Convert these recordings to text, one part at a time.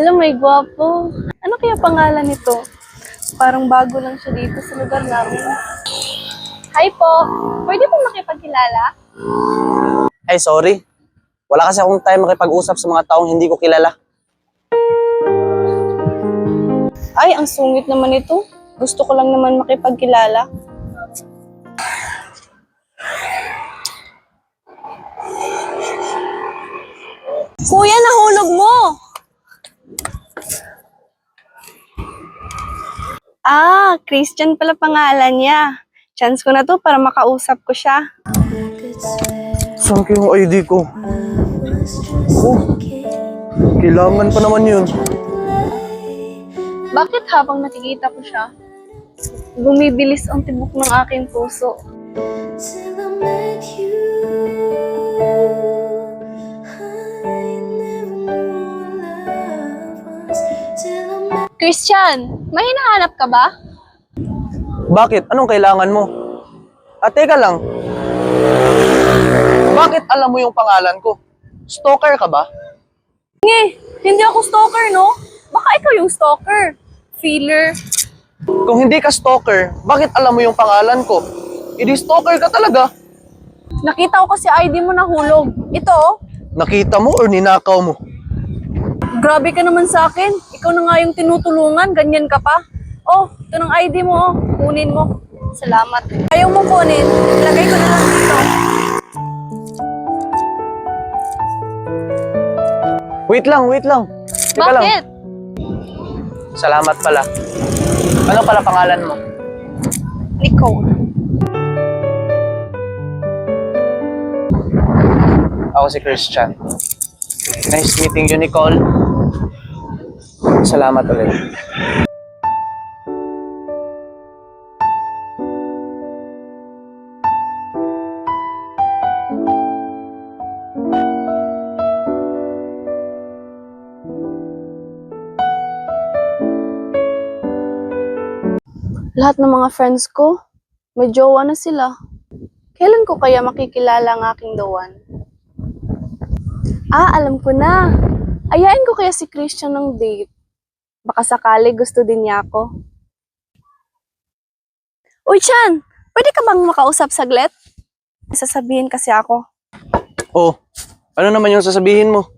Hello, may gwapo. Ano kaya pangalan nito? Parang bago lang siya dito sa lugar namin. Hi po. Pwede po makipagkilala? Ay, sorry. Wala kasi akong time makipag-usap sa mga taong hindi ko kilala. Ay, ang sungit naman ito. Gusto ko lang naman makipagkilala. Kuya, nahulog mo! Ah, Christian pala pangalan niya. Chance ko na to para makausap ko siya. Saan ko yung ID ko? Oh, kailangan pa naman yun. Bakit habang nakikita ko siya, bumibilis ang tibok ng aking puso? Till I met you, Christian, may hinahanap ka ba? Bakit? Anong kailangan mo? At teka lang. Bakit alam mo yung pangalan ko? Stalker ka ba? Nge, hindi ako stalker, no? Baka ikaw yung stalker. Feeler. Kung hindi ka stalker, bakit alam mo yung pangalan ko? Hindi stalker ka talaga. Nakita ko kasi ID mo nahulog. Ito, oh. Nakita mo or ninakaw mo? Grabe ka naman sa akin. Ikaw na nga yung tinutulungan, ganyan ka pa. Oh, ito ng ID mo, oh. Kunin mo. Salamat. Ayaw mo kunin, ilagay ko na lang dito. Wait lang, wait lang. Teka lang. Bakit? Salamat pala. Ano pala pangalan mo? Nicole. Ako si Christian. Nice meeting you, Nicole. Salamat ulit. Lahat ng mga friends ko, may jowa na sila. Kailan ko kaya makikilala ang aking dawan? Ah, alam ko na. Ayain ko kaya si Christian ng date. Baka sakali gusto din niya ako. Uy, Chan! Pwede ka bang makausap saglit? Sasabihin kasi ako. Oh, ano naman yung sasabihin mo?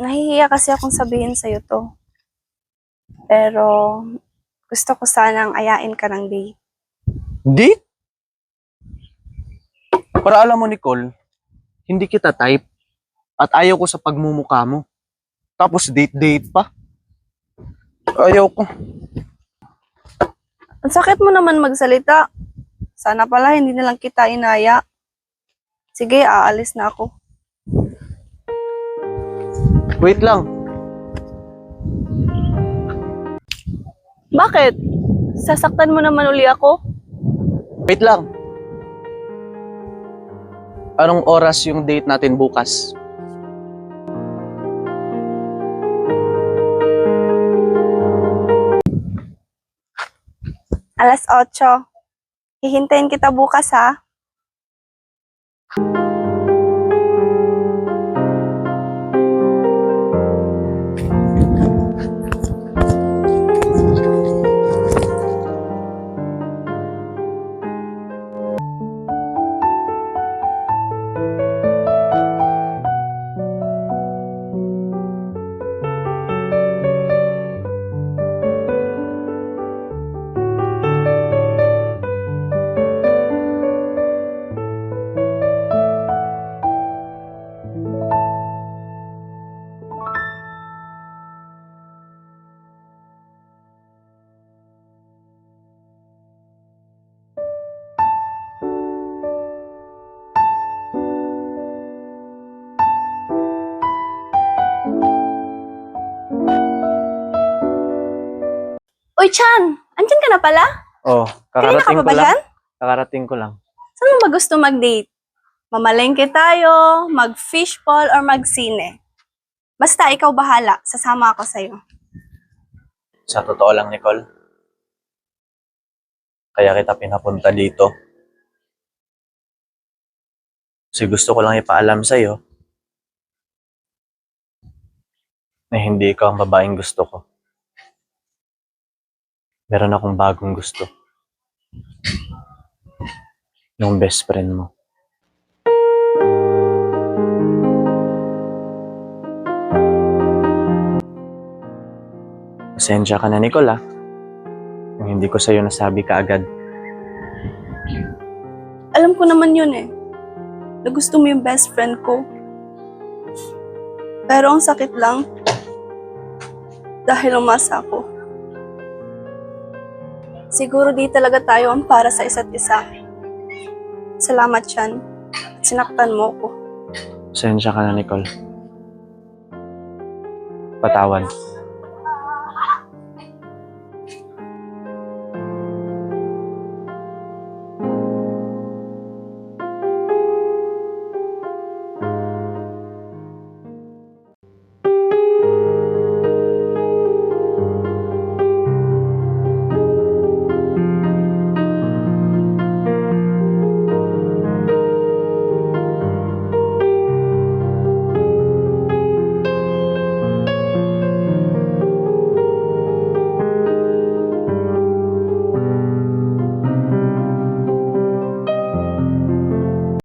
Nahihiya kasi akong sabihin sa'yo to. Pero gusto ko sanang ayain ka ng date. Date? Para alam mo, Nicole, hindi kita type at ayaw ko sa pagmumukha mo. Tapos date-date pa. Ayaw ko. Ang sakit mo naman magsalita. Sana pala hindi na lang kita inaya. Sige, aalis na ako. Wait lang. Bakit? Sasaktan mo naman uli ako? Wait lang. Anong oras yung date natin bukas? Alas 8. Hihintayin kita bukas ha. Uy, Chan! Andyan ka na pala? Oh, Kanina ka kakarating pa ko ba lang. dyan? Kakarating ko lang. Saan mo ba gusto mag-date? Mamalengke tayo, mag-fishball, or mag-sine? Basta ikaw bahala, sasama ako sa'yo. Sa totoo lang, Nicole. Kaya kita pinapunta dito. Kasi gusto ko lang ipaalam sa'yo na hindi ikaw ang babaeng gusto ko. Meron akong bagong gusto. Yung best friend mo. Pasensya ka na, Nicole, ah. Kung hindi ko sa'yo nasabi kaagad. Alam ko naman yun eh. Na gusto mo yung best friend ko. Pero ang sakit lang. Dahil umasa ako. Siguro di talaga tayo ang para sa isa't isa. Salamat, Chan. Sinaktan mo ko. Pasensya ka na, Nicole. Patawad.